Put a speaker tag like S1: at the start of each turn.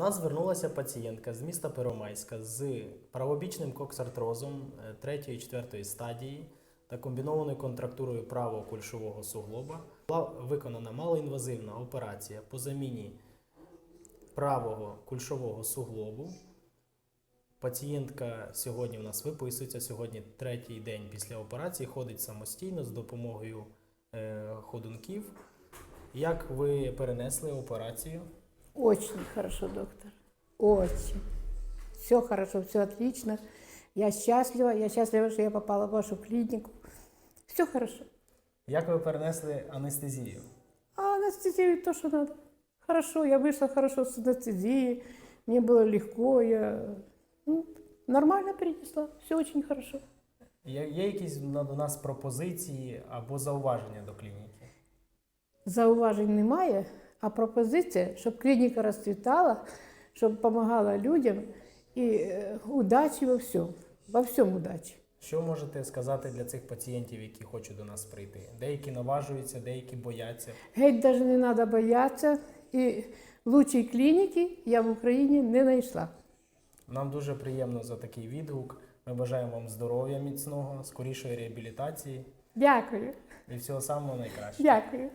S1: нас звернулася пацієнтка з міста Первомайська з правобічним коксартрозом 3-4 стадії та комбінованою контрактурою правого кульшового суглоба. Була виконана малоінвазивна операція по заміні правого кульшового суглобу. Пацієнтка сьогодні у нас виписується, сьогодні третій день після операції, ходить самостійно з допомогою е, ходунків. Як ви перенесли операцію?
S2: Очень хорошо, доктор. Очень. Все хорошо, все отлично. Я счастлива. Я счастлива, что я попала в вашу клинику. Все хорошо.
S1: Як ви перенесли анестезію?
S2: А анестезию то, что надо. Хорошо, я вышла хорошо с анестезией. Мне было легко. Я ну, нормально перенесла. Все очень хорошо.
S1: Є, є якісь до нас пропозиції або зауваження до клініки?
S2: Зауважень немає, а пропозиція, щоб клініка розцвітала, щоб допомагала людям і е, удачі во всьому. Во всьому удачі.
S1: Що можете сказати для цих пацієнтів, які хочуть до нас прийти? Деякі наважуються, деякі бояться.
S2: Геть даже не треба боятися. І лучшої клініки я в Україні не знайшла.
S1: Нам дуже приємно за такий відгук. Ми бажаємо вам здоров'я міцного, скорішої реабілітації
S2: Дякую,
S1: і всього самого найкращого.
S2: дякую.